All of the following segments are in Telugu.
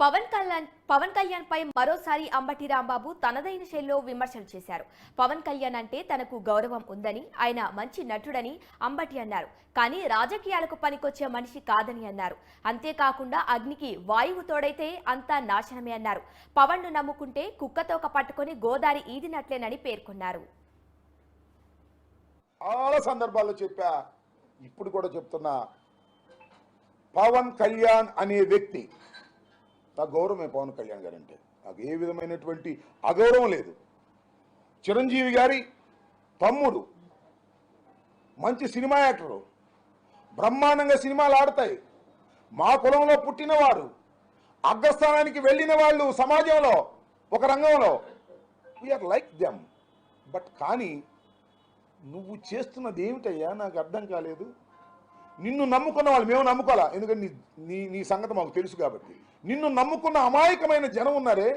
పవన్ కళ్యాణ్ పవన్ కళ్యాణ్ పై మరోసారి అంబటి రాంబాబు తనదైన శైలిలో విమర్శలు చేశారు. పవన్ కళ్యాణ్ అంటే తనకు గౌరవం ఉందని ఆయన మంచి నటుడని అంబటి అన్నారు. కానీ రాజకీయాలకు పనికొచ్చే మనిషి కాదని అన్నారు. అంతేకాకుండా అగ్నికి వాయువు తోడైతే అంతా నాశనమే అన్నారు. పవన్ను నమ్ముకుంటే కుక్కతోక పట్టుకొని గోదారి ఈదినట్లేనని పేర్కొన్నారు. చాలా సందర్భాల్లో చెప్పా ఇప్పుడు కూడా చెప్తున్నా. పవన్ కళ్యాణ్ అనే వ్యక్తి నా గౌరవమే పవన్ కళ్యాణ్ గారు అంటే నాకు ఏ విధమైనటువంటి అగౌరవం లేదు. చిరంజీవి గారి తమ్ముడు మంచి సినిమా యాక్టరు బ్రహ్మాండంగా సినిమాలు ఆడతాయి. మా కులంలో పుట్టినవారు అగ్రస్థానానికి వెళ్ళిన వాళ్ళు సమాజంలో ఒక రంగంలో వీఆర్ లైక్ దెమ్ బట్ కానీ నువ్వు చేస్తున్నది ఏమిటయ్యా? నాకు అర్థం కాలేదు. నిన్ను నమ్ముకున్న వాళ్ళు మేము నమ్ముకోవాలా? ఎందుకంటే నీ నీ నీ సంగతి మాకు తెలుసు కాబట్టి. నిన్ను నమ్ముకున్న అమాయకమైన జనం ఉన్నారే?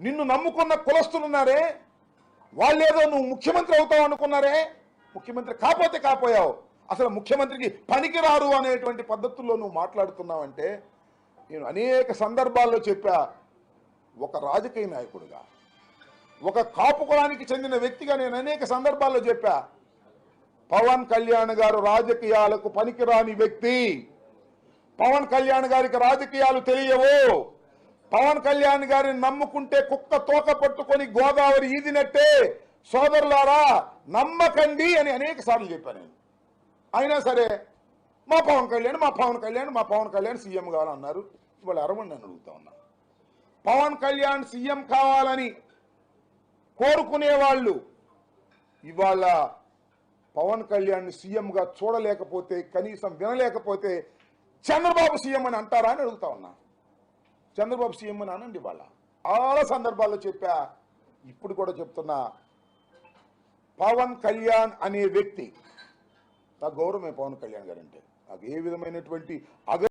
నిన్ను నమ్ముకున్న కులస్తులు ఉన్నారే? వాళ్ళేదో నువ్వు ముఖ్యమంత్రి అవుతావు అనుకున్నారే? ముఖ్యమంత్రి కాపోతే కాపోయావు అసలు ముఖ్యమంత్రికి పనికిరారు అనేటువంటి పద్ధతుల్లో నువ్వు మాట్లాడుతున్నావంటే నేను అనేక సందర్భాల్లో చెప్పా ఒక రాజకీయ నాయకుడిగా ఒక కాపు కులానికి చెందిన వ్యక్తిగా నేను అనేక సందర్భాల్లో చెప్పా పవన్ కళ్యాణ్ గారు రాజకీయాలకు పనికిరాని వ్యక్తి. పవన్ కళ్యాణ్ గారికి రాజకీయాలు తెలియవు. పవన్ కళ్యాణ్ గారిని నమ్ముకుంటే కుక్క తోక పట్టుకొని గోదావరి ఈదినట్టే. సోదరులారా నమ్మకండి అని అనేక సార్లు చెప్పాను నేను. అయినా సరే మా పవన్ కళ్యాణ్ మా పవన్ కళ్యాణ్ మా పవన్ కళ్యాణ్ సీఎం కావాలన్నారు ఇవాళ అరవండి అని అడుగుతా ఉన్నా. పవన్ కళ్యాణ్ సీఎం కావాలని కోరుకునే వాళ్ళు ఇవాళ పవన్ కళ్యాణ్ సీఎంగా చూడలేకపోతే కనీసం వినలేకపోతే చంద్రబాబు సీఎం అని అంటారా అని అడుగుతా ఉన్నా. చంద్రబాబు సీఎం అని అనండి వాళ్ళ చాలా సందర్భాల్లో చెప్పా ఇప్పుడు కూడా చెప్తున్నా. పవన్ కళ్యాణ్ అనే వ్యక్తి నా గౌరవమే పవన్ కళ్యాణ్ గారు అంటే నాకు ఏ విధమైనటువంటి అగ